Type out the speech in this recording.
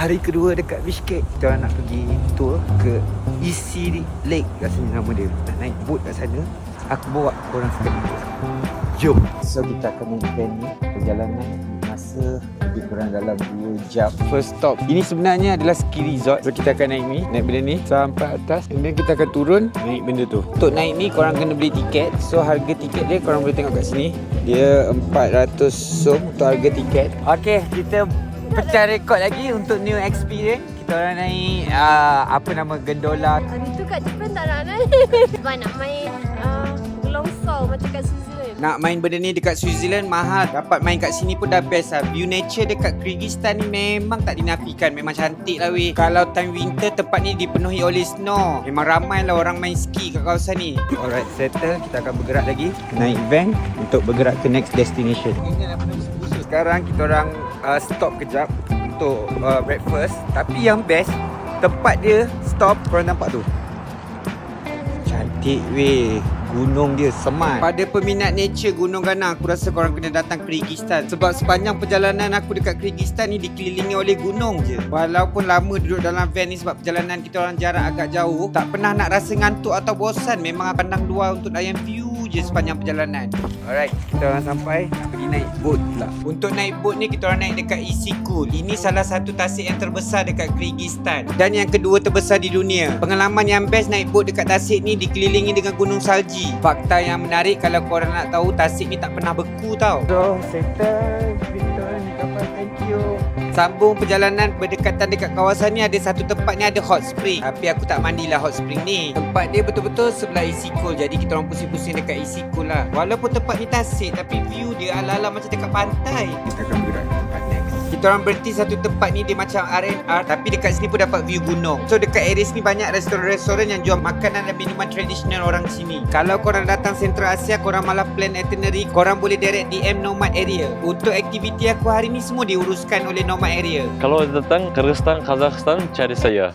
Hari kedua dekat Bishkek Kita orang nak pergi tour ke Isi Lake Rasanya nama dia. Nak naik boat kat sana Aku bawa korang sekali. Jom. So kita akan naik van ni Perjalanan masa lebih kurang dalam 2 jam. First stop. Ini sebenarnya adalah ski resort. So kita akan naik ni Naik benda ni Sampai atas. And then kita akan turun Naik benda tu. Untuk naik ni korang kena beli tiket. So harga tiket dia korang boleh tengok kat sini. Dia 400 som untuk harga tiket. Okay kita pecah rekod lagi untuk new experience. Kita orang naik uh, apa nama gondola Hari tu kat Japan tak nak naik. Sebab nak main uh, gelongsong macam kat Switzerland. Nak main benda ni dekat Switzerland mahal. Dapat main kat sini pun dah best lah. View nature dekat Kyrgyzstan ni memang tak dinafikan. Memang cantik lah weh. Kalau time winter tempat ni dipenuhi oleh snow. Memang ramai lah orang main ski kat kawasan ni. Alright settle. Kita akan bergerak lagi Naik van untuk bergerak ke next destination. Sekarang kita orang uh, stop kejap Untuk uh, breakfast. Tapi yang best Tempat dia stop korang nampak tu? Cantik weh Gunung dia semat Pada peminat nature Gunung Ganang Aku rasa korang kena datang Kyrgyzstan. Sebab sepanjang perjalanan aku dekat Kyrgyzstan ni Dikelilingi oleh gunung je. Walaupun lama duduk dalam van ni Sebab perjalanan kita orang jarak agak jauh Tak pernah nak rasa ngantuk atau bosan. Memang pandang luar untuk layan view je sepanjang perjalanan. Alright Kita orang sampai Nak pergi naik boat pula. Untuk naik boat ni kita orang naik dekat Isikul. Ini salah satu tasik yang terbesar dekat Kyrgyzstan. Dan yang kedua terbesar di dunia. Pengalaman yang best naik boat dekat tasik ni Dikelilingi dengan gunung salji Fakta yang menarik kalau korang nak tahu Tasik ni tak pernah beku tau. So settle Kita ni kapal. Thank you. Sambung perjalanan berdekatan dekat kawasan ni ada satu tempat ni ada hot spring. Tapi aku tak mandilah hot spring ni. Tempat dia betul-betul sebelah Isikul Jadi kita orang pusing-pusing dekat Isikul lah. Walaupun tempat ni tasik tapi view dia ala-ala macam dekat pantai. Kita akan bergerak kita orang berhenti satu tempat ni dia macam R&R Tapi dekat sini pun dapat view gunung. So dekat area sini banyak restoran-restoran yang jual makanan dan minuman tradisional orang sini. Kalau korang datang Central Asia korang malah plan itinerary Korang boleh direct DM Nomad Area. Untuk aktiviti aku hari ni semua diuruskan oleh Nomad Area. Kalau datang Kyrgyzstan, Kazakhstan, cari saya.